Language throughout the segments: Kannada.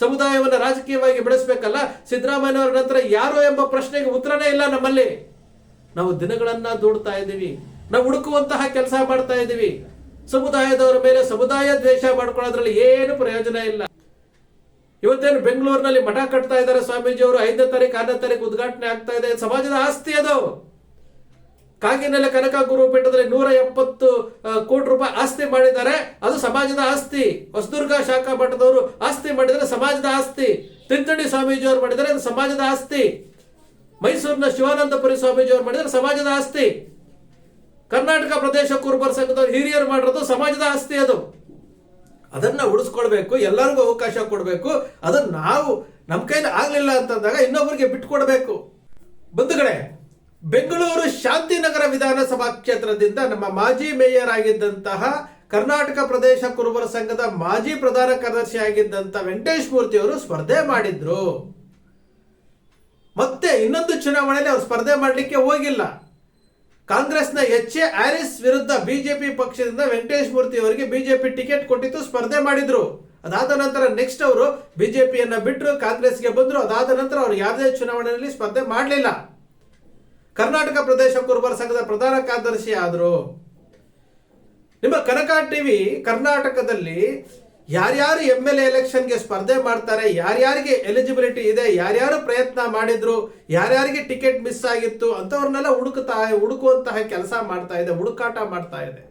ಸಮುದಾಯವನ್ನು ರಾಜಕೀಯವಾಗಿ ಬೆಳೆಸಬೇಕಲ್ಲ? ಸಿದ್ದರಾಮಯ್ಯನವರ ನಂತರ ಯಾರು ಎಂಬ ಪ್ರಶ್ನೆಗೆ ಉತ್ತರನೇ ಇಲ್ಲ ನಮ್ಮಲ್ಲಿ. ನಾವು ದಿನಗಳನ್ನ ದೂಡ್ತಾ ಇದ್ದೀವಿ. ನಾವು ಹುಡುಕುವಂತಹ ಕೆಲಸ ಮಾಡ್ತಾ ಇದ್ದೀವಿ. ಸಮುದಾಯದವರ ಮೇಲೆ ಸಮುದಾಯ ದ್ವೇಷ ಮಾಡ್ಕೊಳ್ಳೋದ್ರಲ್ಲಿ ಏನು ಪ್ರಯೋಜನ ಇಲ್ಲ. ಇವತ್ತೇನು ಬೆಂಗಳೂರಿನಲ್ಲಿ ಮಠ ಕಟ್ತಾ ಇದ್ದಾರೆ ಸ್ವಾಮೀಜಿ ಅವರು ಐದನೇ ತಾರೀಕು, ಆರನೇ ತಾರೀಕು ಉದ್ಘಾಟನೆ ಆಗ್ತಾ ಇದೆ. ಸಮಾಜದ ಆಸ್ತಿ ಅದು. ಕಾಗಿನೆಲೆ ಕನಕ ಗುರುಪೀಠದಲ್ಲಿ ನೂರ ಎಪ್ಪತ್ತು ಕೋಟಿ ರೂಪಾಯಿ ಆಸ್ತಿ ಮಾಡಿದ್ದಾರೆ. ಅದು ಸಮಾಜದ ಆಸ್ತಿ. ಹೊಸದುರ್ಗ ಶಾಖಾ ಮಠದವರು ಆಸ್ತಿ ಮಾಡಿದರೆ ಸಮಾಜದ ಆಸ್ತಿ. ತಿಂತಣಿ ಸ್ವಾಮೀಜಿ ಅವರು ಮಾಡಿದರೆ ಅದು ಸಮಾಜದ ಆಸ್ತಿ. ಮೈಸೂರಿನ ಶಿವಾನಂದಪುರಿ ಸ್ವಾಮೀಜಿ ಅವರು ಮಾಡಿದರೆ ಸಮಾಜದ ಆಸ್ತಿ. ಕರ್ನಾಟಕ ಪ್ರದೇಶ ಕುರುಬರ ಸಂಘದವರು ಹಿರಿಯರು ಮಾಡಿರೋದು ಸಮಾಜದ ಆಸ್ತಿ ಅದು. ಅದನ್ನ ಉಳಿಸ್ಕೊಳ್ಬೇಕು, ಎಲ್ಲರಿಗೂ ಅವಕಾಶ ಕೊಡಬೇಕು. ಅದನ್ನ ನಾವು ನಮ್ಮ ಕೈಲಿ ಆಗ್ಲಿಲ್ಲ ಅಂತಂದಾಗ ಇನ್ನೊಬ್ಬರಿಗೆ ಬಿಟ್ಟುಕೊಡ್ಬೇಕು ಬಂಧುಗಳೇ ಬೆಂಗಳೂರು ಶಾಂತಿನಗರ ವಿಧಾನಸಭಾ ಕ್ಷೇತ್ರದಿಂದ ನಮ್ಮ ಮಾಜಿ ಮೇಯರ್ ಆಗಿದ್ದಂತಹ ಕರ್ನಾಟಕ ಪ್ರದೇಶ ಕುರುಬರ ಸಂಘದ ಮಾಜಿ ಪ್ರಧಾನ ಕಾರ್ಯದರ್ಶಿ ಆಗಿದ್ದಂತ ವೆಂಕಟೇಶ್ ಮೂರ್ತಿ ಅವರು ಸ್ಪರ್ಧೆ ಮಾಡಿದ್ರು. ಮತ್ತೆ ಇನ್ನೊಂದು ಚುನಾವಣೆಯಲ್ಲಿ ಅವರು ಸ್ಪರ್ಧೆ ಮಾಡಲಿಕ್ಕೆ ಹೋಗಿಲ್ಲ. ಕಾಂಗ್ರೆಸ್ನ ಎಚ್ ಎ ಆರಿಸ್ ವಿರುದ್ಧ ಬಿಜೆಪಿ ಪಕ್ಷದಿಂದ ವೆಂಕಟೇಶ್ ಮೂರ್ತಿ ಅವರಿಗೆ ಬಿಜೆಪಿ ಟಿಕೆಟ್ ಕೊಟ್ಟಿತ್ತು, ಸ್ಪರ್ಧೆ ಮಾಡಿದ್ರು. ಅದಾದ ನಂತರ ನೆಕ್ಸ್ಟ್ ಅವರು ಬಿಜೆಪಿಯನ್ನ ಬಿಟ್ಟರು ಕಾಂಗ್ರೆಸ್ಗೆ ಬಂದ್ರು. ಅದಾದ ನಂತರ ಅವರು ಯಾವುದೇ ಚುನಾವಣೆಯಲ್ಲಿ ಸ್ಪರ್ಧೆ ಮಾಡಲಿಲ್ಲ. ಕರ್ನಾಟಕ ಪ್ರದೇಶ ಕುರುಬರ ಸಂಘದ ಪ್ರಧಾನ ಕಾರ್ಯದರ್ಶಿ ಆದರು. ನಿಮ್ಮ ಕನಕ ಟಿವಿ ಕರ್ನಾಟಕದಲ್ಲಿ ಯಾರ್ಯಾರು ಎಂ ಎಲ್ ಎ ಎಲೆಕ್ಷನ್ಗೆ ಸ್ಪರ್ಧೆ ಮಾಡ್ತಾರೆ, ಯಾರ್ಯಾರಿಗೆ ಎಲಿಜಿಬಿಲಿಟಿ ಇದೆ, ಯಾರ್ಯಾರು ಪ್ರಯತ್ನ ಮಾಡಿದ್ರು, ಯಾರ್ಯಾರಿಗೆ ಟಿಕೆಟ್ ಮಿಸ್ ಆಗಿತ್ತು ಅಂತವ್ರನ್ನೆಲ್ಲ ಹುಡುಕ್ತಾ, ಹುಡುಕುವಂತಹ ಕೆಲಸ ಮಾಡ್ತಾ ಇದೆ, ಹುಡುಕಾಟ ಮಾಡ್ತಾ ಇದೆ.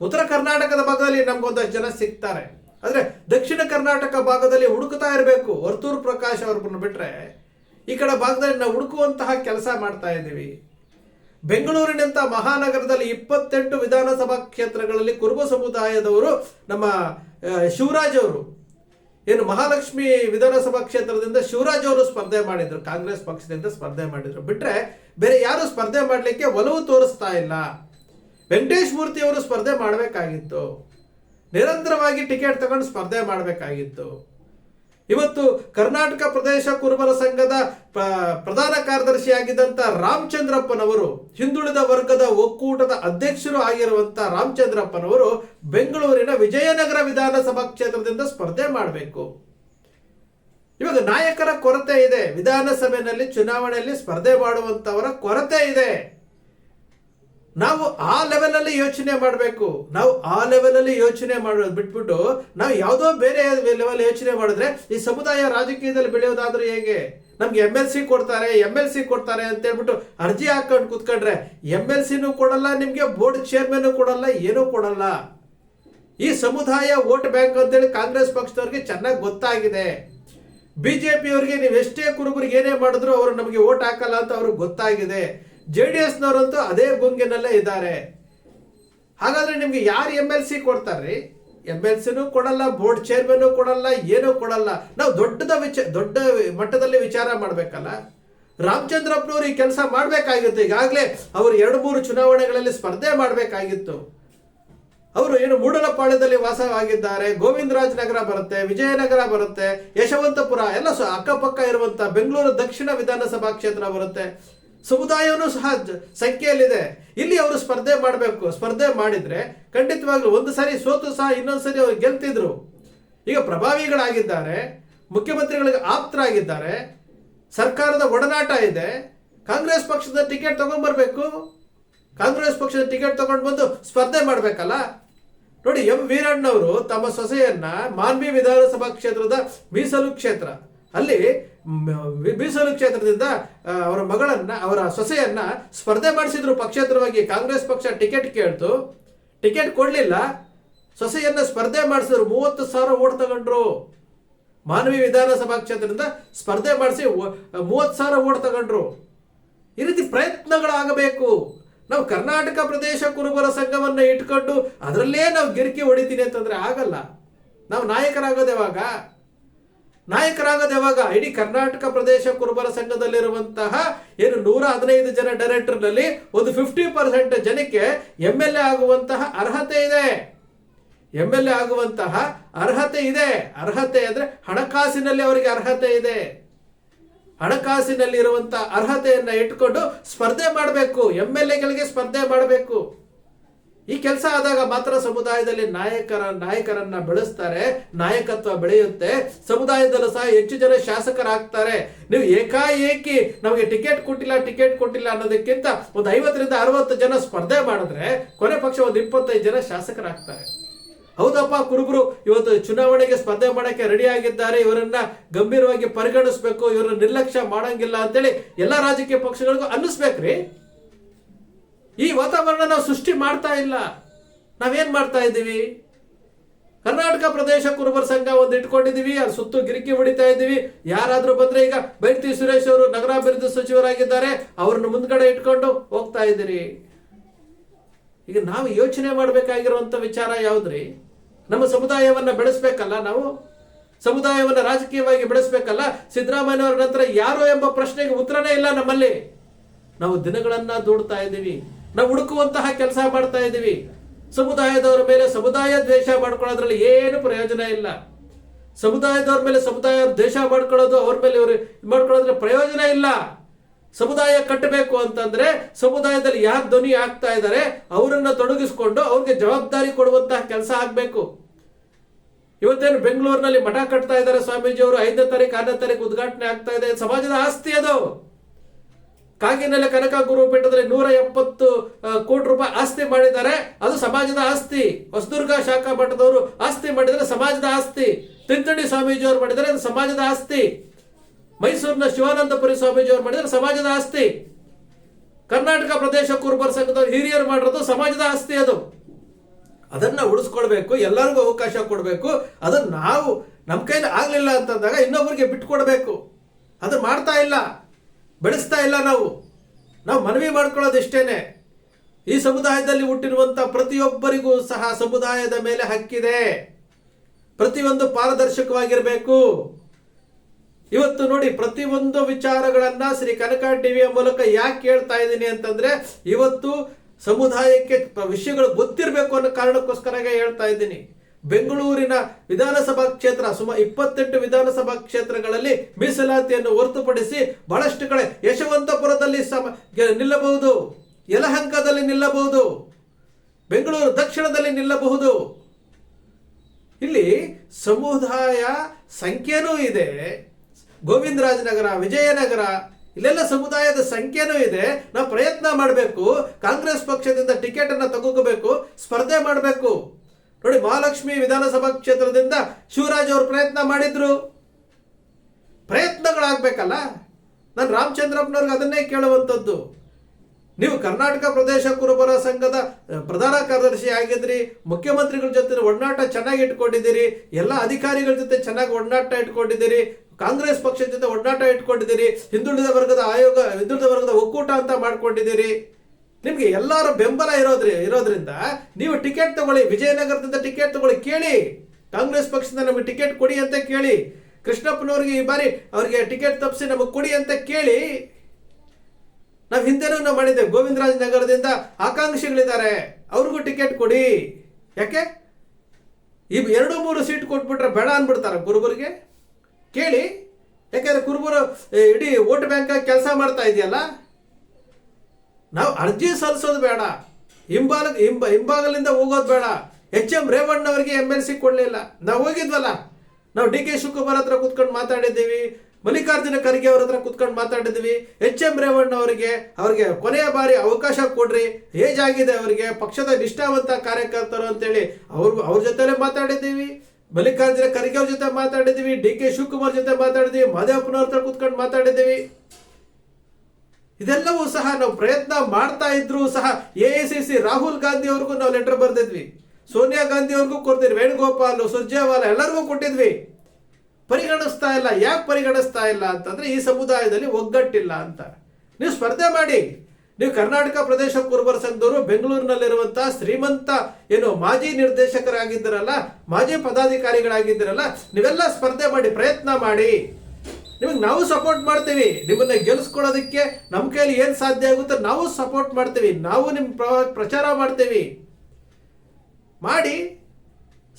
ಉತ್ತರ ಕರ್ನಾಟಕದ ಭಾಗದಲ್ಲಿ ನಮ್ಗೊಂದಷ್ಟು ಜನ ಸಿಗ್ತಾರೆ. ಆದರೆ ದಕ್ಷಿಣ ಕರ್ನಾಟಕ ಭಾಗದಲ್ಲಿ ಹುಡುಕ್ತಾ ಇರಬೇಕು, ವರ್ತೂರ್ ಪ್ರಕಾಶ್ ಅವ್ರನ್ನ ಬಿಟ್ರೆ ಈ ಕಡೆ ಭಾಗದಲ್ಲಿ ನಾವು ಹುಡುಕುವಂತಹ ಕೆಲಸ ಮಾಡ್ತಾ ಇದ್ದೀವಿ. ಬೆಂಗಳೂರಿನಂತ ಮಹಾನಗರದಲ್ಲಿ ಇಪ್ಪತ್ತೆಂಟು ವಿಧಾನಸಭಾ ಕ್ಷೇತ್ರಗಳಲ್ಲಿ ಕುರುಬ ಸಮುದಾಯದವರು ನಮ್ಮ ಶಿವರಾಜ್ ಅವರು. ಏನು ಮಹಾಲಕ್ಷ್ಮಿ ವಿಧಾನಸಭಾ ಕ್ಷೇತ್ರದಿಂದ ಶಿವರಾಜ್ ಅವರು ಸ್ಪರ್ಧೆ ಮಾಡಿದ್ರು, ಕಾಂಗ್ರೆಸ್ ಪಕ್ಷದಿಂದ ಸ್ಪರ್ಧೆ ಮಾಡಿದ್ರು. ಬಿಟ್ರೆ ಬೇರೆ ಯಾರು ಸ್ಪರ್ಧೆ ಮಾಡಲಿಕ್ಕೆ ಒಲವು ತೋರಿಸ್ತಾ ಇಲ್ಲ. ವೆಂಕಟೇಶ್ ಮೂರ್ತಿ ಅವರು ಸ್ಪರ್ಧೆ ಮಾಡಬೇಕಾಗಿತ್ತು. ನಿರಂತರವಾಗಿ ಟಿಕೆಟ್ ತಗೊಂಡು ಸ್ಪರ್ಧೆ ಮಾಡಬೇಕಾಗಿತ್ತು. ಇವತ್ತು ಕರ್ನಾಟಕ ಪ್ರದೇಶ ಕುರುಬರ ಸಂಘದ ಪ್ರಧಾನ ಕಾರ್ಯದರ್ಶಿಯಾಗಿದ್ದಂಥ ರಾಮಚಂದ್ರಪ್ಪನವರು, ಹಿಂದುಳಿದ ವರ್ಗದ ಒಕ್ಕೂಟದ ಅಧ್ಯಕ್ಷರು ಆಗಿರುವಂಥ ರಾಮಚಂದ್ರಪ್ಪನವರು ಬೆಂಗಳೂರಿನ ವಿಜಯನಗರ ವಿಧಾನಸಭಾ ಕ್ಷೇತ್ರದಿಂದ ಸ್ಪರ್ಧೆ ಮಾಡಬೇಕು. ಇವಾಗ ನಾಯಕರ ಕೊರತೆ ಇದೆ. ವಿಧಾನಸಭೆಯಲ್ಲಿ, ಚುನಾವಣೆಯಲ್ಲಿ ಸ್ಪರ್ಧೆ ಮಾಡುವಂತವರ ಕೊರತೆ ಇದೆ. ನಾವು ಆ ಲೆವೆಲಲ್ಲಿ ಯೋಚನೆ ಮಾಡಬೇಕು. ನಾವು ಆ ಲೆವೆಲಲ್ಲಿ ಯೋಚನೆ ಮಾಡೋದು ಬಿಟ್ಬಿಟ್ಟು ನಾವು ಯಾವುದೋ ಬೇರೆ ಲೆವೆಲ್ ಯೋಚನೆ ಮಾಡಿದ್ರೆ ಈ ಸಮುದಾಯ ರಾಜಕೀಯದಲ್ಲಿ ಬೆಳೆಯೋದಾದ್ರೂ ಹೇಗೆ? ನಮ್ಗೆ ಎಂ ಎಲ್ ಸಿ ಕೊಡ್ತಾರೆ ಎಂ ಎಲ್ ಸಿ ಕೊಡ್ತಾರೆ ಅಂತ ಹೇಳ್ಬಿಟ್ಟು ಅರ್ಜಿ ಹಾಕೊಂಡು ಕುತ್ಕೊಂಡ್ರೆ ಎಂ ಎಲ್ ಸಿನೂ ಕೊಡಲ್ಲ, ನಿಮ್ಗೆ ಬೋರ್ಡ್ ಚೇರ್ಮನ್ ಕೊಡಲ್ಲ, ಏನೂ ಕೊಡಲ್ಲ. ಈ ಸಮುದಾಯ ವೋಟ್ ಬ್ಯಾಂಕ್ ಅಂತೇಳಿ ಕಾಂಗ್ರೆಸ್ ಪಕ್ಷದವ್ರಿಗೆ ಚೆನ್ನಾಗಿ ಗೊತ್ತಾಗಿದೆ. ಬಿಜೆಪಿ ಅವರಿಗೆ ನೀವು ಎಷ್ಟೇ ಕುರುಬರಿಗೆ ಏನೇ ಮಾಡಿದ್ರು ಅವರು ನಮಗೆ ವೋಟ್ ಹಾಕಲ್ಲ ಅಂತ ಅವ್ರಿಗೆ ಗೊತ್ತಾಗಿದೆ. ಜೆ ಡಿ ಎಸ್ನವರಂತೂ ಅದೇ ಗುಂಗಿನಲ್ಲೇ ಇದ್ದಾರೆ. ಹಾಗಾದ್ರೆ ನಿಮ್ಗೆ ಯಾರು ಎಂ ಎಲ್ ಸಿ ಕೊಡ್ತಾರ್ರಿ? ಎಂ ಎಲ್ ಸಿನೂ ಕೊಡಲ್ಲ, ಬೋರ್ಡ್ ಚೇರ್ಮನ್ ಕೊಡಲ್ಲ, ಏನೂ ಕೊಡಲ್ಲ. ನಾವು ದೊಡ್ಡದ ವಿಚ, ದೊಡ್ಡ ಮಟ್ಟದಲ್ಲಿ ವಿಚಾರ ಮಾಡ್ಬೇಕಲ್ಲ? ರಾಮಚಂದ್ರಪ್ಪನವ್ರು ಈ ಕೆಲಸ ಮಾಡ್ಬೇಕಾಗಿತ್ತು. ಈಗಾಗಲೇ ಅವರು ಎರಡು ಮೂರು ಚುನಾವಣೆಗಳಲ್ಲಿ ಸ್ಪರ್ಧೆ ಮಾಡಬೇಕಾಗಿತ್ತು. ಅವರು ಏನು ಮೂಡಲಪಾಳ್ಯದಲ್ಲಿ ವಾಸವಾಗಿದ್ದಾರೆ. ಗೋವಿಂದರಾಜ್ ನಗರ ಬರುತ್ತೆ, ವಿಜಯನಗರ ಬರುತ್ತೆ, ಯಶವಂತಪುರ, ಎಲ್ಲ ಅಕ್ಕಪಕ್ಕ ಇರುವಂತ ಬೆಂಗಳೂರು ದಕ್ಷಿಣ ವಿಧಾನಸಭಾ ಕ್ಷೇತ್ರ ಬರುತ್ತೆ. ಸಮುದಾಯವೂ ಸಹ ಸಂಖ್ಯೆಯಲ್ಲಿದೆ. ಇಲ್ಲಿ ಅವರು ಸ್ಪರ್ಧೆ ಮಾಡಬೇಕು. ಸ್ಪರ್ಧೆ ಮಾಡಿದ್ರೆ ಖಂಡಿತವಾಗ್ಲೂ ಒಂದು ಸಾರಿ ಸೋತು ಸಹ ಇನ್ನೊಂದು ಸಾರಿ ಅವ್ರು ಗೆಲ್ತಿದ್ರು. ಈಗ ಪ್ರಭಾವಿಗಳಾಗಿದ್ದಾರೆ, ಮುಖ್ಯಮಂತ್ರಿಗಳಿಗೆ ಆಪ್ತರಾಗಿದ್ದಾರೆ, ಸರ್ಕಾರದ ಒಡನಾಟ ಇದೆ. ಕಾಂಗ್ರೆಸ್ ಪಕ್ಷದ ಟಿಕೆಟ್ ತಗೊಂಡ್ಬರ್ಬೇಕು. ಕಾಂಗ್ರೆಸ್ ಪಕ್ಷದ ಟಿಕೆಟ್ ತಗೊಂಡು ಬಂದು ಸ್ಪರ್ಧೆ ಮಾಡಬೇಕಲ್ಲ? ನೋಡಿ, ಎಂ ವೀರಣ್ಣವರು ತಮ್ಮ ಸೊಸೆಯನ್ನ ಮಾನ್ವಿ ವಿಧಾನಸಭಾ ಕ್ಷೇತ್ರದ ಮೀಸಲು ಕ್ಷೇತ್ರ. ಅಲ್ಲಿ ಮೀಸಲು ಕ್ಷೇತ್ರದಿಂದ ಅವರ ಮಗಳನ್ನ, ಅವರ ಸೊಸೆಯನ್ನ ಸ್ಪರ್ಧೆ ಮಾಡಿಸಿದ್ರು ಪಕ್ಷೇತರವಾಗಿ ಕಾಂಗ್ರೆಸ್ ಪಕ್ಷ ಟಿಕೆಟ್ ಕೇಳ್ತು. ಟಿಕೆಟ್ ಕೊಡ್ಲಿಲ್ಲ. ಸೊಸೆಯನ್ನ ಸ್ಪರ್ಧೆ ಮಾಡಿಸಿದ್ರು. ಮೂವತ್ತು ಸಾವಿರ ಓಟ್ ತಗೊಂಡ್ರು. ಮಾನವಿ ವಿಧಾನಸಭಾ ಕ್ಷೇತ್ರದಿಂದ ಸ್ಪರ್ಧೆ ಮಾಡಿಸಿ ಮೂವತ್ತು ಸಾವಿರ ಓಟ್ ತಗೊಂಡ್ರು. ಈ ರೀತಿ ಪ್ರಯತ್ನಗಳಾಗಬೇಕು. ನಾವು ಕರ್ನಾಟಕ ಪ್ರದೇಶ ಕುರುಬರ ಸಂಘವನ್ನ ಇಟ್ಕೊಂಡು, ಅದರಲ್ಲೇ ನಾವು ಗಿರಿಕಿ ಹೊಡಿತೀನಿ ಅಂತಂದ್ರೆ ಆಗಲ್ಲ. ನಾವು ನಾಯಕರಾಗೋದು ಯಾವಾಗ? ನಾಯಕರಾಗೋದು ಯಾವಾಗ? ಇಡೀ ಕರ್ನಾಟಕ ಪ್ರದೇಶ ಕುರುಬರ ಸಂಘದಲ್ಲಿರುವಂತಹ ಏನು ನೂರ ಹದಿನೈದು ಜನ ಡೈರೆಕ್ಟರ್ನಲ್ಲಿ ಒಂದು ಫಿಫ್ಟಿ ಪರ್ಸೆಂಟ್ ಜನಕ್ಕೆ ಎಂ ಎಲ್ ಎ ಆಗುವಂತಹ ಅರ್ಹತೆ ಇದೆ. ಎಂ ಎಲ್ ಎ ಆಗುವಂತಹ ಅರ್ಹತೆ ಇದೆ. ಅರ್ಹತೆ ಅಂದ್ರೆ ಹಣಕಾಸಿನಲ್ಲಿ ಅವರಿಗೆ ಅರ್ಹತೆ ಇದೆ. ಹಣಕಾಸಿನಲ್ಲಿ ಇರುವಂತಹ ಅರ್ಹತೆಯನ್ನ ಇಟ್ಕೊಂಡು ಸ್ಪರ್ಧೆ ಮಾಡಬೇಕು. ಎಂ ಎಲ್ ಎಗಳಿಗೆ ಸ್ಪರ್ಧೆ ಮಾಡಬೇಕು. ಈ ಕೆಲಸ ಆದಾಗ ಮಾತ್ರ ಸಮುದಾಯದಲ್ಲಿ ನಾಯಕರ ನಾಯಕರನ್ನ ಬೆಳೆಸ್ತಾರೆ, ನಾಯಕತ್ವ ಬೆಳೆಯುತ್ತೆ. ಸಮುದಾಯದಲ್ಲೂ ಸಹ ಹೆಚ್ಚು ಜನ ಶಾಸಕರಾಗ್ತಾರೆ. ನೀವು ಏಕಾಏಕಿ ನಮಗೆ ಟಿಕೆಟ್ ಕೊಟ್ಟಿಲ್ಲ ಟಿಕೆಟ್ ಕೊಟ್ಟಿಲ್ಲ ಅನ್ನೋದಕ್ಕಿಂತ ಒಂದು ಐವತ್ತರಿಂದ ಅರವತ್ತು ಜನ ಸ್ಪರ್ಧೆ ಮಾಡಿದ್ರೆ ಕೊನೆ ಪಕ್ಷ ಒಂದು ಇಪ್ಪತ್ತೈದು ಜನ ಶಾಸಕರಾಗ್ತಾರೆ. ಹೌದಪ್ಪ ಕುರುಬರು, ಇವತ್ತು ಚುನಾವಣೆಗೆ ಸ್ಪರ್ಧೆ ಮಾಡಕ್ಕೆ ರೆಡಿ ಆಗಿದ್ದಾರೆ. ಇವರನ್ನ ಗಂಭೀರವಾಗಿ ಪರಿಗಣಿಸ್ಬೇಕು, ಇವರನ್ನ ನಿರ್ಲಕ್ಷ್ಯ ಮಾಡಂಗಿಲ್ಲ ಅಂತೇಳಿ ಎಲ್ಲಾ ರಾಜಕೀಯ ಪಕ್ಷಗಳಿಗೂ ಅನ್ನಿಸ್ಬೇಕ್ರಿ. ಈ ವಾತಾವರಣ ನಾವು ಸೃಷ್ಟಿ ಮಾಡ್ತಾ ಇಲ್ಲ. ನಾವೇನ್ ಮಾಡ್ತಾ ಇದ್ದೀವಿ? ಕರ್ನಾಟಕ ಪ್ರದೇಶ ಕುರುಬರ ಸಂಘ ಒಂದು ಇಟ್ಕೊಂಡಿದೀವಿ ಅದು ಸುತ್ತು ಗಿರಿಕಿ ಹೊಡಿತಾ ಇದ್ದೀವಿ. ಯಾರಾದ್ರೂ ಬಂದ್ರೆ ಈಗ ಬೈರ್ತಿ ಸುರೇಶ್ ಅವರು ನಗರಾಭಿವೃದ್ಧಿ ಸಚಿವರಾಗಿದ್ದಾರೆ, ಅವ್ರನ್ನ ಮುಂದ್ಗಡೆ ಇಟ್ಕೊಂಡು ಹೋಗ್ತಾ ಇದ್ದೀರಿ. ಈಗ ನಾವು ಯೋಚನೆ ಮಾಡಬೇಕಾಗಿರುವಂತ ವಿಚಾರ ಯಾವ್ದ್ರಿ? ನಮ್ಮ ಸಮುದಾಯವನ್ನ ಬೆಳೆಸ್ಬೇಕಲ್ಲ ನಾವು? ಸಮುದಾಯವನ್ನ ರಾಜಕೀಯವಾಗಿ ಬೆಳೆಸ್ಬೇಕಲ್ಲ? ಸಿದ್ದರಾಮಯ್ಯನವರ ನಂತರ ಯಾರು ಎಂಬ ಪ್ರಶ್ನೆಗೆ ಉತ್ತರನೇ ಇಲ್ಲ ನಮ್ಮಲ್ಲಿ. ನಾವು ದಿನಗಳನ್ನ ದೂಡ್ತಾ ಇದ್ದೀವಿ. ನಾವು ಹುಡುಕುವಂತಹ ಕೆಲಸ ಮಾಡ್ತಾ ಇದ್ದೀವಿ. ಸಮುದಾಯದವರ ಮೇಲೆ ಸಮುದಾಯ ದ್ವೇಷ ಮಾಡ್ಕೊಳ್ಳೋದ್ರಲ್ಲಿ ಏನು ಪ್ರಯೋಜನ ಇಲ್ಲ. ಸಮುದಾಯದವ್ರ ಮೇಲೆ ಸಮುದಾಯ ದ್ವೇಷ ಮಾಡ್ಕೊಳ್ಳೋದು ಅವ್ರ ಮೇಲೆ ಇವರು ಮಾಡ್ಕೊಳ್ಳೋದ್ರ ಪ್ರಯೋಜನ ಇಲ್ಲ. ಸಮುದಾಯ ಕಟ್ಟಬೇಕು ಅಂತಂದ್ರೆ ಸಮುದಾಯದಲ್ಲಿ ಯಾರು ಧ್ವನಿ ಆಗ್ತಾ ಇದ್ದಾರೆ ಅವರನ್ನ ತೊಡಗಿಸ್ಕೊಂಡು ಅವ್ರಿಗೆ ಜವಾಬ್ದಾರಿ ಕೊಡುವಂತಹ ಕೆಲಸ ಆಗ್ಬೇಕು. ಇವತ್ತೇನು ಬೆಂಗಳೂರಿನಲ್ಲಿ ಮಠ ಕಟ್ತಾ ಇದ್ದಾರೆ ಸ್ವಾಮೀಜಿ ಅವರು ಐದನೇ ತಾರೀಕು ಆರನೇ ತಾರೀಕು ಉದ್ಘಾಟನೆ ಆಗ್ತಾ ಇದೆ. ಸಮಾಜದ ಆಸ್ತಿ ಅದು. ಕಾಗಿನೆಲೆ ಕನಕ ಗುರುಪೀಠದಲ್ಲಿ ನೂರ ಎಪ್ಪತ್ತು ಕೋಟಿ ರೂಪಾಯಿ ಆಸ್ತಿ ಮಾಡಿದ್ದಾರೆ. ಅದು ಸಮಾಜದ ಆಸ್ತಿ. ಹೊಸದುರ್ಗ ಶಾಖಾ ಮಠದವರು ಆಸ್ತಿ ಮಾಡಿದರೆ ಸಮಾಜದ ಆಸ್ತಿ. ತಿಂತಣಿ ಸ್ವಾಮೀಜಿ ಅವರು ಮಾಡಿದರೆ ಅದು ಸಮಾಜದ ಆಸ್ತಿ. ಮೈಸೂರಿನ ಶಿವಾನಂದಪುರಿ ಸ್ವಾಮೀಜಿ ಅವರು ಮಾಡಿದರೆ ಸಮಾಜದ ಆಸ್ತಿ. ಕರ್ನಾಟಕ ಪ್ರದೇಶ ಕುರುಬರ ಸಂಘದ ಹಿರಿಯರು ಮಾಡಿರೋದು ಸಮಾಜದ ಆಸ್ತಿ ಅದು. ಅದನ್ನ ಉಳಿಸ್ಕೊಳ್ಬೇಕು, ಎಲ್ಲರಿಗೂ ಅವಕಾಶ ಕೊಡಬೇಕು. ಅದನ್ನ ನಾವು ನಮ್ಮ ಕೈಲಿ ಆಗ್ಲಿಲ್ಲ ಅಂತಂದಾಗ ಇನ್ನೊಬ್ಬರಿಗೆ ಬಿಟ್ಟುಕೊಡ್ಬೇಕು ಅದು ಮಾಡ್ತಾ ಇಲ್ಲ. ಬೆಳೆಸ್ತಾ ಇಲ್ಲ ನಾವು. ನಾವು ಮನವಿ ಮಾಡ್ಕೊಳ್ಳೋದು ಇಷ್ಟೇನೆ ಈ ಸಮುದಾಯದಲ್ಲಿ ಹುಟ್ಟಿರುವಂಥ ಪ್ರತಿಯೊಬ್ಬರಿಗೂ ಸಹ ಸಮುದಾಯದ ಮೇಲೆ ಹಕ್ಕಿದೆ. ಪ್ರತಿಯೊಂದು ಪಾರದರ್ಶಕವಾಗಿರಬೇಕು. ಇವತ್ತು ನೋಡಿ, ಪ್ರತಿಯೊಂದು ವಿಚಾರಗಳನ್ನ ಶ್ರೀ ಕನಕ ಟಿವಿಯ ಮೂಲಕ ಯಾಕೆ ಹೇಳ್ತಾ ಇದ್ದೀನಿ ಅಂತಂದ್ರೆ, ಇವತ್ತು ಸಮುದಾಯಕ್ಕೆ ವಿಷಯಗಳು ಗೊತ್ತಿರಬೇಕು ಅನ್ನೋ ಕಾರಣಕ್ಕೋಸ್ಕರ ಹೇಳ್ತಾ ಇದ್ದೀನಿ. ಬೆಂಗಳೂರಿನ ವಿಧಾನಸಭಾ ಕ್ಷೇತ್ರ, ಸುಮಾರು ಇಪ್ಪತ್ತೆಂಟು ವಿಧಾನಸಭಾ ಕ್ಷೇತ್ರಗಳಲ್ಲಿ ಮೀಸಲಾತಿಯನ್ನು ಹೊರತುಪಡಿಸಿ ಬಹಳಷ್ಟು ಕಡೆ ಯಶವಂತಪುರದಲ್ಲಿ ಸಮ ನಿಲ್ಲಬಹುದು, ಯಲಹಂಕದಲ್ಲಿ ನಿಲ್ಲಬಹುದು, ಬೆಂಗಳೂರು ದಕ್ಷಿಣದಲ್ಲಿ ನಿಲ್ಲಬಹುದು. ಇಲ್ಲಿ ಸಮುದಾಯ ಸಂಖ್ಯೆನೂ ಇದೆ. ಗೋವಿಂದರಾಜನಗರ ವಿಜಯನಗರ, ಇಲ್ಲೆಲ್ಲ ಸಮುದಾಯದ ಸಂಖ್ಯೆನೂ ಇದೆ. ನಾವು ಪ್ರಯತ್ನ ಮಾಡಬೇಕು, ಕಾಂಗ್ರೆಸ್ ಪಕ್ಷದಿಂದ ಟಿಕೆಟ್ ಅನ್ನ ತಗೋಬೇಕು, ಸ್ಪರ್ಧೆ ಮಾಡಬೇಕು. ನೋಡಿ ಮಹಾಲಕ್ಷ್ಮಿ ವಿಧಾನಸಭಾ ಕ್ಷೇತ್ರದಿಂದ ಶಿವರಾಜ್ ಅವರು ಪ್ರಯತ್ನ ಮಾಡಿದ್ರು. ಪ್ರಯತ್ನಗಳಾಗಬೇಕಲ್ಲ? ನಾನು ರಾಮಚಂದ್ರಪ್ಪನವ್ರಿಗೆ ಅದನ್ನೇ ಕೇಳುವಂಥದ್ದು. ನೀವು ಕರ್ನಾಟಕ ಪ್ರದೇಶ ಕುರುಬರ ಸಂಘದ ಪ್ರಧಾನ ಕಾರ್ಯದರ್ಶಿ ಆಗಿದ್ರಿ, ಮುಖ್ಯಮಂತ್ರಿಗಳ ಜೊತೆ ಒಡನಾಟ ಚೆನ್ನಾಗಿ ಇಟ್ಕೊಂಡಿದ್ದೀರಿ, ಎಲ್ಲ ಅಧಿಕಾರಿಗಳ ಜೊತೆ ಚೆನ್ನಾಗಿ ಒಡನಾಟ ಇಟ್ಕೊಂಡಿದ್ದೀರಿ, ಕಾಂಗ್ರೆಸ್ ಪಕ್ಷದ ಜೊತೆ ಒಡನಾಟ ಇಟ್ಕೊಂಡಿದ್ದೀರಿ, ಹಿಂದುಳಿದ ವರ್ಗದ ಆಯೋಗ, ಹಿಂದುಳಿದ ವರ್ಗದ ಒಕ್ಕೂಟ ಅಂತ ಮಾಡ್ಕೊಂಡಿದ್ದೀರಿ. ನಿಮ್ಗೆ ಎಲ್ಲರ ಬೆಂಬಲ ಇರೋದ್ರಿ, ಇರೋದ್ರಿಂದ ನೀವು ಟಿಕೆಟ್ ತಗೊಳ್ಳಿ, ವಿಜಯನಗರದಿಂದ ಟಿಕೆಟ್ ತಗೊಳ್ಳಿ, ಕೇಳಿ. ಕಾಂಗ್ರೆಸ್ ಪಕ್ಷದಿಂದ ನಮಗೆ ಟಿಕೆಟ್ ಕೊಡಿ ಅಂತ ಕೇಳಿ. ಕೃಷ್ಣಪ್ಪನವ್ರಿಗೆ ಈ ಬಾರಿ ಅವ್ರಿಗೆ ಟಿಕೆಟ್ ತಪ್ಪಿಸಿ ನಮಗೆ ಕೊಡಿ ಅಂತ ಕೇಳಿ. ನಾವು ಹಿಂದೆನೂ ನಾವು ಮಾಡಿದ್ದೆ, ಗೋವಿಂದರಾಜ ನಗರದಿಂದ ಆಕಾಂಕ್ಷಿಗಳಿದ್ದಾರೆ. ಅವ್ರಿಗೂ ಟಿಕೆಟ್ ಕೊಡಿ. ಯಾಕೆ? ಈ ಎರಡು ಮೂರು ಸೀಟ್ ಕೊಟ್ಬಿಟ್ರೆ ಬೇಡ ಅಂದ್ಬಿಡ್ತಾರೆ ಕುರುಬರಿಗೆ. ಕೇಳಿ. ಯಾಕಂದ್ರೆ ಕುರುಬರು ಇಡೀ ವೋಟ್ ಬ್ಯಾಂಕ್ ಕೆಲಸ ಮಾಡ್ತಾ ಇದೆಯಲ್ಲ? ನಾವು ಅರ್ಜಿ ಸಲ್ಲಿಸೋದು ಬೇಡ. ಹಿಂಬಾಲ, ಹಿಂಬ, ಹಿಂಬಾಗಲಿಂದ ಹೋಗೋದು ಬೇಡ. ಎಚ್ ಎಂ ರೇವಣ್ಣ ಅವರಿಗೆ ಎಂ ಎಲ್ ಸಿ ಕೊಡಲಿಲ್ಲ ನಾವು ಹೋಗಿದ್ವಲ್ಲ. ನಾವು ಡಿ ಕೆ ಶಿವಕುಮಾರ್ ಹತ್ರ ಕುತ್ಕೊಂಡು ಮಾತಾಡಿದ್ದೀವಿ. ಮಲ್ಲಿಕಾರ್ಜುನ ಖರ್ಗೆ ಅವ್ರ ಹತ್ರ ಕುತ್ಕೊಂಡು ಮಾತಾಡಿದ್ವಿ ಎಚ್ ಎಂ ರೇವಣ್ಣ ಅವರಿಗೆ, ಅವ್ರಿಗೆ ಕೊನೆಯ ಬಾರಿ ಅವಕಾಶ ಕೊಡ್ರಿ. ಏಜ್ ಆಗಿದೆ ಅವರಿಗೆ, ಪಕ್ಷದ ನಿಷ್ಠಾವಂತ ಕಾರ್ಯಕರ್ತರು ಅಂತೇಳಿ ಅವ್ರು, ಅವ್ರ ಜೊತೆಲೆ ಮಾತಾಡಿದ್ದೀವಿ. ಮಲ್ಲಿಕಾರ್ಜುನ ಖರ್ಗೆ ಅವ್ರ ಜೊತೆ ಮಾತಾಡಿದ್ದೀವಿ. ಡಿ ಕೆ ಶಿವಕುಮಾರ್ ಜೊತೆ ಮಾತಾಡಿದ್ವಿ ಮಾದೇವಪ್ಪನವ್ರ ಹತ್ರ ಕುತ್ಕೊಂಡು ಮಾತಾಡಿದ್ದೀವಿ. ಇದೆಲ್ಲವೂ ಸಹ ನಾವು ಪ್ರಯತ್ನ ಮಾಡ್ತಾ ಇದ್ರು ಸಹ A C C Rahul Gandhi ಅವ್ರಿಗೂ ನಾವು ಲೆಟರ್ ಬರೆದಿದ್ವಿ. ಸೋನಿಯಾ ಗಾಂಧಿ ಅವ್ರಿಗೂ ಕೊಡ್ತೀವಿ ವೇಣುಗೋಪಾಲ್, ಸುರ್ಜೇವಾಲ ಎಲ್ಲರಿಗೂ ಕೊಟ್ಟಿದ್ವಿ. ಪರಿಗಣಿಸ್ತಾ ಇಲ್ಲ. ಯಾಕೆ ಪರಿಗಣಿಸ್ತಾ ಇಲ್ಲ ಅಂತಂದ್ರೆ ಈ ಸಮುದಾಯದಲ್ಲಿ ಒಗ್ಗಟ್ಟಿಲ್ಲ ಅಂತ. ನೀವು ಸ್ಪರ್ಧೆ ಮಾಡಿ. ನೀವು ಕರ್ನಾಟಕ ಪ್ರದೇಶ ಕುರುಬರ ಸಂಘದವರು ಬೆಂಗಳೂರಿನಲ್ಲಿರುವಂತಹ ಶ್ರೀಮಂತ ಏನು ಮಾಜಿ ನಿರ್ದೇಶಕರಾಗಿದ್ದರಲ್ಲ, ಮಾಜಿ ಪದಾಧಿಕಾರಿಗಳಾಗಿದ್ದರಲ್ಲ, ನೀವೆಲ್ಲ ಸ್ಪರ್ಧೆ ಮಾಡಿ, ಪ್ರಯತ್ನ ಮಾಡಿ. ನಿಮಗೆ ನಾವು ಸಪೋರ್ಟ್ ಮಾಡ್ತೀವಿ. ನಿಮ್ಮನ್ನ ಗೆಲ್ಸ್ಕೊಳ್ಳೋದಕ್ಕೆ ನಮ್ಮ ಕೈಯಲ್ಲಿ ಏನ್ ಸಾಧ್ಯ ಆಗುತ್ತೆ ನಾವು ಸಪೋರ್ಟ್ ಮಾಡ್ತೀವಿ. ನಾವು ನಿಮ್ಮ ಪ್ರ- ಪ್ರಚಾರ ಮಾಡ್ತೀವಿ. ಮಾಡಿ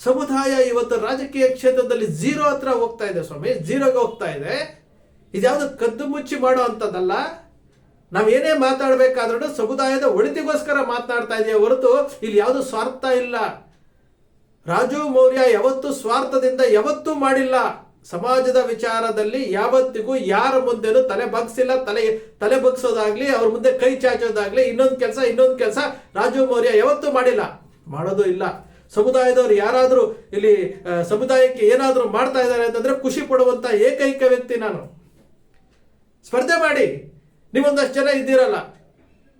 ಸಮುದಾಯ ಇವತ್ತು ರಾಜಕೀಯ ಕ್ಷೇತ್ರದಲ್ಲಿ ಝೀರೋ ಹತ್ರ ಹೋಗ್ತಾ ಇದೆ ಸ್ವಾಮಿ. ಝೀರೋಗೆ ಹೋಗ್ತಾ ಇದೆ. ಇದ್ಯಾವುದು ಕದ್ದು ಮುಚ್ಚಿ ಮಾಡೋ ಅಂಥದ್ದಲ್ಲ ಏನೇ ಮಾತಾಡ್ಬೇಕಾದ್ರೂ ಸಮುದಾಯದ ಒಳಿತಿಗೋಸ್ಕರ ಮಾತನಾಡ್ತಾ ಇದೆಯಾ ಹೊರತು ಇಲ್ಲಿ ಯಾವುದು ಸ್ವಾರ್ಥ ಇಲ್ಲ. ರಾಜು ಮೌರ್ಯ ಯಾವತ್ತೂ ಸ್ವಾರ್ಥದಿಂದ ಯಾವತ್ತೂ ಮಾಡಿಲ್ಲ. ಸಮಾಜದ ವಿಚಾರದಲ್ಲಿ ಯಾವತ್ತಿಗೂ ಯಾರ ಮುಂದೆನೂ ತಲೆ ಬಗ್ಸಿಲ್ಲ, ತಲೆ ತಲೆ ಬಗ್ಸೋದಾಗ್ಲಿ, ಅವ್ರ ಮುಂದೆ ಕೈ ಚಾಚೋದಾಗ್ಲಿ, ಇನ್ನೊಂದು ಕೆಲಸ ಇನ್ನೊಂದು ಕೆಲಸ ರಾಜೀವ್ ಮೌರ್ಯ ಯಾವತ್ತೂ ಮಾಡಿಲ್ಲ. ಮಾಡೋದು ಇಲ್ಲ. ಸಮುದಾಯದವರು ಯಾರಾದರೂ ಇಲ್ಲಿ ಸಮುದಾಯಕ್ಕೆ ಏನಾದರೂ ಮಾಡ್ತಾ ಇದ್ದಾರೆ ಅಂತಂದ್ರೆ ಖುಷಿ ಪಡುವಂತ ಏಕೈಕ ವ್ಯಕ್ತಿ ನಾನು. ಸ್ಪರ್ಧೆ ಮಾಡಿ. ನೀವೊಂದಷ್ಟು ಜನ ಇದ್ದೀರಲ್ಲ.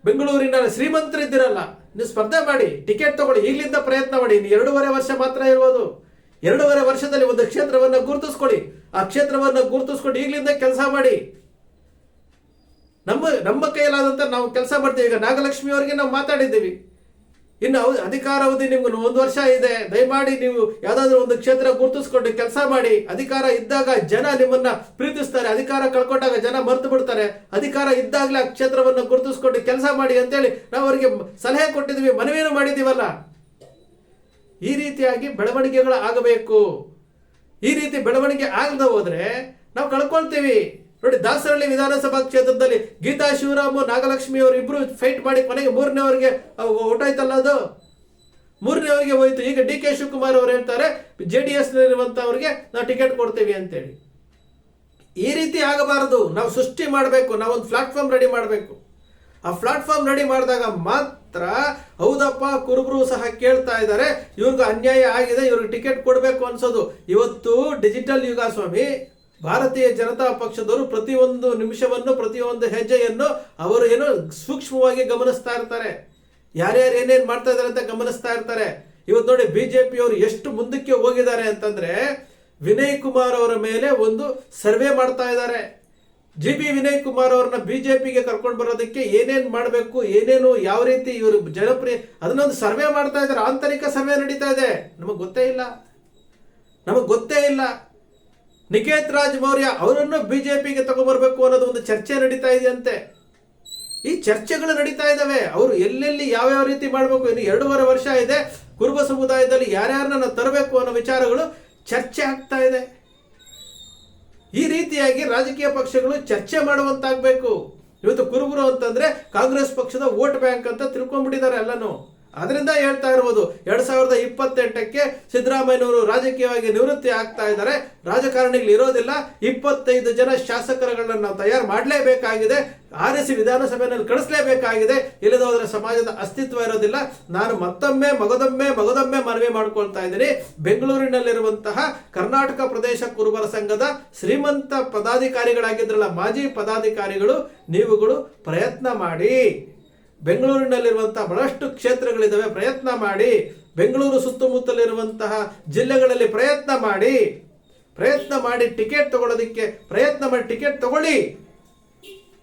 ಬೆಂಗಳೂರಿನ ಶ್ರೀಮಂತರಿದ್ದೀರಲ್ಲ. ನೀವು ಸ್ಪರ್ಧೆ ಮಾಡಿ. ಟಿಕೆಟ್ ತಗೊಳ್ಳಿ. ಈಗಲಿಂದ ಪ್ರಯತ್ನ ಮಾಡಿ. ಇನ್ನು ಎರಡೂವರೆ ವರ್ಷ ಮಾತ್ರ ಇರ್ಬೋದು. ಎರಡೂವರೆ ವರ್ಷದಲ್ಲಿ ಒಂದು ಕ್ಷೇತ್ರವನ್ನು ಗುರುತಿಸ್ಕೊಳ್ಳಿ. ಆ ಕ್ಷೇತ್ರವನ್ನು ಗುರುತಿಸ್ಕೊಂಡು ಈಗಲಿಂದ ಕೆಲಸ ಮಾಡಿ. ನಮ್ಮ ನಮ್ಮ ಕೈಯಲ್ಲಾದಂತ ನಾವು ಕೆಲಸ ಮಾಡ್ತೀವಿ. ಈಗ ನಾಗಲಕ್ಷ್ಮಿ ಅವರಿಗೆ ನಾವು ಮಾತಾಡಿದ್ದೀವಿ. ಇನ್ನು ಅವ ಅಧಿಕಾರಾವಧಿ ನಿಮ್ಗೆ ಒಂದು ವರ್ಷ ಇದೆ. ದಯಮಾಡಿ ನೀವು ಯಾವ್ದಾದ್ರು ಒಂದು ಕ್ಷೇತ್ರ ಗುರುತಿಸ್ಕೊಂಡು ಕೆಲಸ ಮಾಡಿ. ಅಧಿಕಾರ ಇದ್ದಾಗ ಜನ ನಿಮ್ಮನ್ನ ಪ್ರೀತಿಸ್ತಾರೆ. ಅಧಿಕಾರ ಕಳ್ಕೊಂಡಾಗ ಜನ ಮರೆತು ಬಿಡ್ತಾರೆ. ಅಧಿಕಾರ ಇದ್ದಾಗಲೇ ಆ ಕ್ಷೇತ್ರವನ್ನು ಗುರುತಿಸ್ಕೊಂಡು ಕೆಲಸ ಮಾಡಿ ಅಂತೇಳಿ ನಾವು ಅವರಿಗೆ ಸಲಹೆ ಕೊಟ್ಟಿದ್ದೀವಿ ಮನವಿಯನ್ನು ಮಾಡಿದ್ದೀವಲ್ಲ. ಈ ರೀತಿಯಾಗಿ ಬೆಳವಣಿಗೆಗಳು ಆಗಬೇಕು. ಈ ರೀತಿ ಬೆಳವಣಿಗೆ ಆಗದೆ ಹೋದ್ರೆ ನಾವು ಕಳ್ಕೊಳ್ತೀವಿ. ನೋಡಿ ದಾಸರಳ್ಳಿ ವಿಧಾನಸಭಾ ಕ್ಷೇತ್ರದಲ್ಲಿ ಗೀತಾ ಶಿವರಾಮು, ನಾಗಲಕ್ಷ್ಮಿ ಅವರು ಇಬ್ರು ಫೈಟ್ ಮಾಡಿ ಕೊನೆಗೆ ಮೂರನೇವರಿಗೆ ಹೊಟ್ಟೋಯ್ತಲ್ಲ ಅದು? ಮೂರನೇವರಿಗೆ ಹೋಯ್ತು. ಈಗ ಡಿ ಕೆ ಶಿವಕುಮಾರ್ ಅವರು ಹೇಳ್ತಾರೆ ಜೆ ಡಿ ಎಸ್ ಇರುವಂತವ್ರಿಗೆ ನಾವು ಟಿಕೆಟ್ ಕೊಡ್ತೀವಿ ಅಂತೇಳಿ. ಈ ರೀತಿ ಆಗಬಾರದು. ನಾವು ಸೃಷ್ಟಿ ಮಾಡಬೇಕು. ನಾವೊಂದು ಪ್ಲಾಟ್ಫಾರ್ಮ್ ರೆಡಿ ಮಾಡಬೇಕು. ಆ ಪ್ಲಾಟ್ಫಾರ್ಮ್ ರೆಡಿ ಮಾಡಿದಾಗ ಮಾತ್ರ ಹೌದಪ್ಪ ಕುರುಬರು ಸಹ ಕೇಳ್ತಾ ಇದ್ದಾರೆ. ಇವ್ರಿಗೆ ಅನ್ಯಾಯ ಆಗಿದೆ, ಇವ್ರಿಗೆ ಟಿಕೆಟ್ ಕೊಡಬೇಕು ಅನ್ಸೋದು. ಇವತ್ತು ಡಿಜಿಟಲ್ ಯುಗ ಸ್ವಾಮಿ ಭಾರತೀಯ ಜನತಾ ಪಕ್ಷದವರು ಪ್ರತಿಯೊಂದು ನಿಮಿಷವನ್ನು, ಪ್ರತಿಯೊಂದು ಹೆಜ್ಜೆಯನ್ನು ಅವರು ಏನು ಸೂಕ್ಷ್ಮವಾಗಿ ಗಮನಿಸ್ತಾ ಇರ್ತಾರೆ. ಯಾರ್ಯಾರು ಏನೇನ್ ಮಾಡ್ತಾ ಇದ್ದಾರೆ ಅಂತ ಗಮನಿಸ್ತಾ ಇರ್ತಾರೆ. ಇವತ್ತು ನೋಡಿ ಬಿಜೆಪಿ ಅವರು ಎಷ್ಟು ಮುಂದಕ್ಕೆ ಹೋಗಿದ್ದಾರೆ ಅಂತಂದ್ರೆ ವಿನಯ್ ಕುಮಾರ್ ಅವರ ಮೇಲೆ ಒಂದು ಸರ್ವೆ ಮಾಡ್ತಾ ಇದ್ದಾರೆ. ಜಿ ಬಿ ವಿನಯ್ ಕುಮಾರ್ ಅವ್ರನ್ನ ಬಿಜೆಪಿಗೆ ಕರ್ಕೊಂಡು ಬರೋದಕ್ಕೆ ಏನೇನ್ ಮಾಡಬೇಕು, ಏನೇನು, ಯಾವ ರೀತಿ ಇವರು ಜನಪ್ರಿಯ, ಅದನ್ನೊಂದು ಸರ್ವೆ ಮಾಡ್ತಾ ಇದ್ದಾರೆ, ಆಂತರಿಕ ಸರ್ವೆ ನಡೀತಾ ಇದೆ. ನಮಗೆ ಗೊತ್ತೇ ಇಲ್ಲ. ನಮಗೆ ಗೊತ್ತೇ ಇಲ್ಲ. ನಿಕೇತ್ ರಾಜ್ ಮೌರ್ಯ ಅವರನ್ನು ಬಿಜೆಪಿಗೆ ತಗೊಂಡ್ಬರ್ಬೇಕು ಅನ್ನೋದು ಒಂದು ಚರ್ಚೆ ನಡೀತಾ ಇದೆಯಂತೆ. ಈ ಚರ್ಚೆಗಳು ನಡೀತಾ ಇದಾವೆ ಅವರು ಎಲ್ಲೆಲ್ಲಿ ಯಾವ್ಯಾವ ರೀತಿ ಮಾಡಬೇಕು, ಇನ್ನು ಎರಡೂವರೆ ವರ್ಷ ಇದೆ. ಕುರುಬ ಸಮುದಾಯದಲ್ಲಿ ಯಾರ್ಯಾರನ್ನ ತರಬೇಕು ಅನ್ನೋ ವಿಚಾರಗಳು ಚರ್ಚೆ ಆಗ್ತಾ ಇದೆ. ಈ ರೀತಿಯಾಗಿ ರಾಜಕೀಯ ಪಕ್ಷಗಳು ಚರ್ಚೆ ಮಾಡುವಂತಾಗಬೇಕು. ಇವತ್ತು ಕುರುಬರು ಅಂತಂದ್ರೆ ಕಾಂಗ್ರೆಸ್ ಪಕ್ಷದ ವೋಟ್ ಬ್ಯಾಂಕ್ ಅಂತ ತಿಳ್ಕೊಂಡ್ಬಿಟ್ಟಿದ್ದಾರೆ ಎಲ್ಲನೂ. ಅದರಿಂದ ಹೇಳ್ತಾ ಇರುವುದು, ಎರಡ್ ಸಾವಿರದ ಇಪ್ಪತ್ತೆಂಟಕ್ಕೆ ಸಿದ್ದರಾಮಯ್ಯನವರು ರಾಜಕೀಯವಾಗಿ ನಿವೃತ್ತಿ ಆಗ್ತಾ ಇದ್ದಾರೆ. ರಾಜಕಾರಣಿಗಳು ಇರೋದಿಲ್ಲ. ಇಪ್ಪತ್ತೈದು ಜನ ಶಾಸಕರುಗಳನ್ನ ನಾವು ತಯಾರು ಮಾಡಲೇಬೇಕಾಗಿದೆ. ಆರಿಸಿ ವಿಧಾನಸಭೆಯಲ್ಲಿ ಕಳಿಸಲೇಬೇಕಾಗಿದೆ. ಇಲ್ಲದೋದ್ರೆ ಸಮಾಜದ ಅಸ್ತಿತ್ವ ಇರೋದಿಲ್ಲ. ನಾನು ಮತ್ತೊಮ್ಮೆ, ಮಗದೊಮ್ಮೆ ಮಗದೊಮ್ಮೆ ಮನವಿ ಮಾಡ್ಕೊಳ್ತಾ ಇದ್ದೀನಿ. ಬೆಂಗಳೂರಿನಲ್ಲಿರುವಂತಹ ಕರ್ನಾಟಕ ಪ್ರದೇಶ ಕುರುಬರ ಸಂಘದ ಶ್ರೀಮಂತ ಪದಾಧಿಕಾರಿಗಳಾಗಿದ್ದರಲ್ಲ ಮಾಜಿ ಪದಾಧಿಕಾರಿಗಳು, ನೀವುಗಳು ಪ್ರಯತ್ನ ಮಾಡಿ. ಬೆಂಗಳೂರಿನಲ್ಲಿರುವಂತಹ ಬಹಳಷ್ಟು ಕ್ಷೇತ್ರಗಳಿದ್ದಾವೆ. ಪ್ರಯತ್ನ ಮಾಡಿ, ಬೆಂಗಳೂರು ಸುತ್ತಮುತ್ತಲಿರುವಂತಹ ಜಿಲ್ಲೆಗಳಲ್ಲಿ ಪ್ರಯತ್ನ ಮಾಡಿ ಪ್ರಯತ್ನ ಮಾಡಿ ಟಿಕೆಟ್ ತಗೊಳ್ಳೋದಕ್ಕೆ ಪ್ರಯತ್ನ ಮಾಡಿ ಟಿಕೆಟ್ ತಗೊಳ್ಳಿ.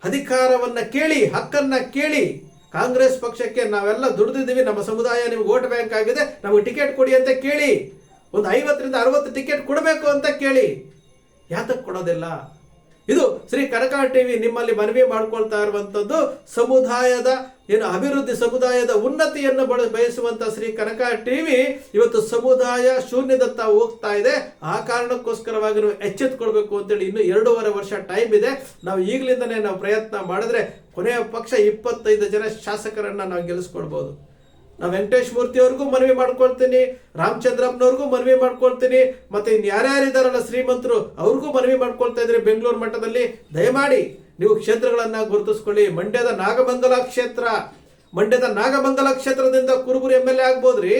ಅಧಿಕಾರವನ್ನ ಕೇಳಿ, ಹಕ್ಕನ್ನ ಕೇಳಿ. ಕಾಂಗ್ರೆಸ್ ಪಕ್ಷಕ್ಕೆ ನಾವೆಲ್ಲ ದುಡಿದಿದ್ದೀವಿ. ನಮ್ಮ ಸಮುದಾಯ ನಿಮ್ಗೆ ವೋಟ್ ಬ್ಯಾಂಕ್ ಆಗಿದೆ. ನಮಗೆ ಟಿಕೆಟ್ ಕೊಡಿ ಅಂತ ಕೇಳಿ. ಒಂದು ಐವತ್ತರಿಂದ ಅರವತ್ತು ಟಿಕೆಟ್ ಕೊಡಬೇಕು ಅಂತ ಕೇಳಿ. ಯಾತಕ್ಕೆ ಕೊಡೋದಿಲ್ಲ? ಇದು ಶ್ರೀ ಕನಕ ಟಿವಿ ನಿಮ್ಮಲ್ಲಿ ಮನವಿ ಮಾಡ್ಕೊಳ್ತಾ ಇರುವಂತದ್ದು ಸಮುದಾಯದ ಏನು ಅಭಿವೃದ್ಧಿ ಸಮುದಾಯದ ಉನ್ನತಿಯನ್ನು ಬಳ ಬಯಸುವಂತ ಶ್ರೀ ಕನಕ ಟಿವಿ ಇವತ್ತು ಸಮುದಾಯ ಶೂನ್ಯದತ್ತ ಹೋಗ್ತಾ ಇದೆ. ಆ ಕಾರಣಕ್ಕೋಸ್ಕರವಾಗಿ ನಾವು ಎಚ್ಚೆತ್ಕೊಳ್ಬೇಕು ಅಂತೇಳಿ ಇನ್ನು ಎರಡೂವರೆ ವರ್ಷ ಟೈಮ್ ಇದೆ. ನಾವು ಈಗಲಿಂದನೇ ನಾವು ಪ್ರಯತ್ನ ಮಾಡಿದ್ರೆ ಕೊನೆಯ ಪಕ್ಷ ಇಪ್ಪತ್ತೈದು ಜನ ಶಾಸಕರನ್ನ ನಾವು ಗೆಲ್ಲಿಸ್ಕೊಳ್ಬಹುದು ನಾವು ವೆಂಕಟೇಶ್ ಮೂರ್ತಿ ಅವ್ರಿಗೂ ಮನವಿ ಮಾಡ್ಕೊಳ್ತೀನಿ, ರಾಮಚಂದ್ರಪ್ಪನವ್ರಿಗೂ ಮನವಿ ಮಾಡ್ಕೊಳ್ತೀನಿ, ಮತ್ತೆ ಇನ್ ಯಾರ್ಯಾರಿದಾರಲ್ಲ ಶ್ರೀಮಂತರು, ಅವ್ರಿಗೂ ಮನವಿ ಮಾಡ್ಕೊಳ್ತಾ ಇದ್ರೆ ಬೆಂಗಳೂರು ಮಟ್ಟದಲ್ಲಿ ದಯಮಾಡಿ ನೀವು ಕ್ಷೇತ್ರಗಳನ್ನು ಗುರುತಿಸ್ಕೊಳ್ಳಿ. ಮಂಡ್ಯದ ನಾಗಮಂಗಲ ಕ್ಷೇತ್ರ, ಮಂಡ್ಯದ ನಾಗಮಂಗಲ ಕ್ಷೇತ್ರದಿಂದ ಕುರುಬುರು ಎಂ ಎಲ್ ಎ ಆಗ್ಬೋದ್ರಿ?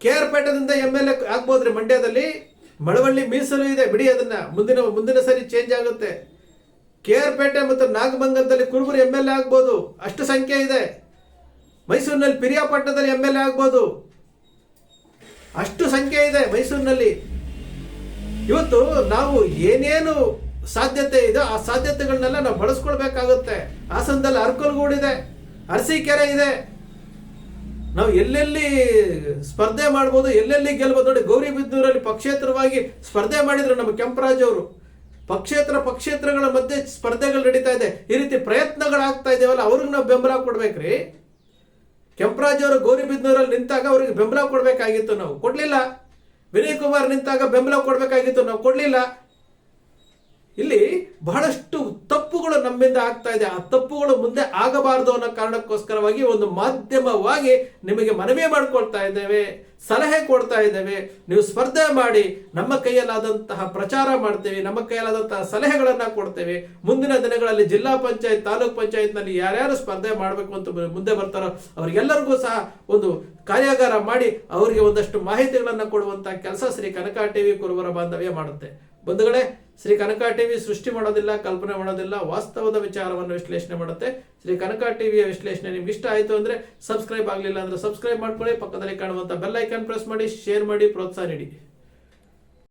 ಕೆ ಆರ್ ಪೇಟದಿಂದ ಎಂ ಎಲ್ ಎ ಆಗ್ಬೋದ್ರಿ ಮಂಡ್ಯದಲ್ಲಿ? ಮಳವಳ್ಳಿ ಮೀಸಲು ಇದೆ, ಬಿಡಿ ಅದನ್ನ. ಮುಂದಿನ ಮುಂದಿನ ಸರಿ ಚೇಂಜ್ ಆಗುತ್ತೆ. ಕೆ ಆರ್ ಪೇಟೆ ಮತ್ತು ನಾಗಮಂಗಲದಲ್ಲಿ ಕುರುಬುರು ಎಂ ಎಲ್ ಎ ಆಗ್ಬೋದು. ಅಷ್ಟು ಸಂಖ್ಯೆ ಇದೆ. ಮೈಸೂರಿನಲ್ಲಿ ಪಿರಿಯಾಪಟ್ಟಣದಲ್ಲಿ ಎಂ ಎಲ್ ಎ ಆಗ್ಬೋದು. ಅಷ್ಟು ಸಂಖ್ಯೆ ಇದೆ ಮೈಸೂರಿನಲ್ಲಿ. ಇವತ್ತು ನಾವು ಏನೇನು ಸಾಧ್ಯತೆ ಇದೆ, ಆ ಸಾಧ್ಯತೆಗಳನ್ನೆಲ್ಲ ನಾವು ಬಳಸ್ಕೊಳ್ಬೇಕಾಗುತ್ತೆ. ಹಾಸನದಲ್ಲಿ ಅರ್ಕಲ್ಗೂಡಿದೆ ಅರಸೀಕೆರೆ ಇದೆ. ನಾವು ಎಲ್ಲೆಲ್ಲಿ ಸ್ಪರ್ಧೆ ಮಾಡ್ಬೋದು, ಎಲ್ಲೆಲ್ಲಿ ಗೆಲ್ಬೋದು ನೋಡಿ ಗೌರಿಬಿದ್ದೂರಲ್ಲಿ ಪಕ್ಷೇತರವಾಗಿ ಸ್ಪರ್ಧೆ ಮಾಡಿದ್ರು ನಮ್ಮ ಕೆಂಪರಾಜ್ ಅವರು. ಪಕ್ಷೇತರ ಪಕ್ಷೇತರಗಳ ಮಧ್ಯೆ ಸ್ಪರ್ಧೆಗಳು ನಡೀತಾ ಇದೆ. ಈ ರೀತಿ ಪ್ರಯತ್ನಗಳಾಗ್ತಾ ಇದೆಯಲ್ಲ ಅವ್ರಿಗೆ ನಾವು ಬೆಂಬಲ ಕೊಡ್ಬೇಕ್ರಿ. ಕೆಂಪರಾಜ್ ಅವರು ಗೌರಿಬಿದ್ನೂರಲ್ಲಿ ನಿಂತಾಗ ಅವರಿಗೆ ಬೆಂಬಲ ಕೊಡಬೇಕಾಗಿತ್ತು ನಾವು ಕೊಡಲಿಲ್ಲ. ವಿನಯ್ ಕುಮಾರ್ ನಿಂತಾಗ ಬೆಂಬಲ ಕೊಡಬೇಕಾಗಿತ್ತು ನಾವು ಕೊಡ್ಲಿಲ್ಲ. ಇಲ್ಲಿ ಬಹಳಷ್ಟು ತಪ್ಪುಗಳು ನಮ್ಮಿಂದ ಆಗ್ತಾ ಇದೆ. ಆ ತಪ್ಪುಗಳು ಮುಂದೆ ಆಗಬಾರದು ಅನ್ನೋ ಕಾರಣಕ್ಕೋಸ್ಕರವಾಗಿ ಒಂದು ಮಾಧ್ಯಮವಾಗಿ ನಿಮಗೆ ಮನವಿ ಮಾಡ್ಕೊಳ್ತಾ ಇದ್ದೇವೆ, ಸಲಹೆ ಕೊಡ್ತಾ ಇದ್ದೇವೆ. ನೀವು ಸ್ಪರ್ಧೆ ಮಾಡಿ ನಮ್ಮ ಕೈಯಲ್ಲಾದಂತಹ ಪ್ರಚಾರ ಮಾಡ್ತೇವೆ, ನಮ್ಮ ಕೈಯಲ್ಲಾದಂತಹ ಸಲಹೆಗಳನ್ನು ಕೊಡ್ತೇವೆ. ಮುಂದಿನ ದಿನಗಳಲ್ಲಿ ಜಿಲ್ಲಾ ಪಂಚಾಯತ್, ತಾಲೂಕ್ ಪಂಚಾಯತ್ನಲ್ಲಿ ಯಾರ್ಯಾರು ಸ್ಪರ್ಧೆ ಮಾಡಬೇಕು ಅಂತ ಮುಂದೆ ಬರ್ತಾರೋ ಅವರಿಗೆಲ್ಲರಿಗೂ ಸಹ ಒಂದು ಕಾರ್ಯಾಗಾರ ಮಾಡಿ ಅವರಿಗೆ ಒಂದಷ್ಟು ಮಾಹಿತಿಗಳನ್ನು ಕೊಡುವಂತಹ ಕೆಲಸ ಶ್ರೀ ಕನಕ ಟಿವಿ ಕುರುವರ ಬಾಂಧವ್ಯ ಮಾಡುತ್ತೆ. ಬಂಧುಗಳೇ ಶ್ರೀ ಕನಕ ಟಿವಿ ಸೃಷ್ಟಿ ಮಾಡೋದಿಲ್ಲ, ಕಲ್ಪನೆ ಮಾಡೋದಿಲ್ಲ, ವಾಸ್ತವದ ವಿಚಾರವನ್ನು ವಿಶ್ಲೇಷಣೆ ಮಾಡುತ್ತೆ. ಶ್ರೀ ಕನಕ ಟಿವಿಯ ವಿಶ್ಲೇಷಣೆ ನಿಮ್ಗೆ ಇಷ್ಟ ಆಯಿತು ಅಂದರೆ ಸಬ್ಸ್ಕ್ರೈಬ್ ಆಗಲಿಲ್ಲ ಅಂದ್ರೆ ಸಬ್ಸ್ಕ್ರೈಬ್ ಮಾಡ್ಕೊಳ್ಳಿ. ಪಕ್ಕದಲ್ಲಿ ಕಾಣುವಂಥ ಬೆಲ್ ಐಕಾನ್ ಪ್ರೆಸ್ ಮಾಡಿ ಶೇರ್ ಮಾಡಿ, ಪ್ರೋತ್ಸಾಹ ನೀಡಿ.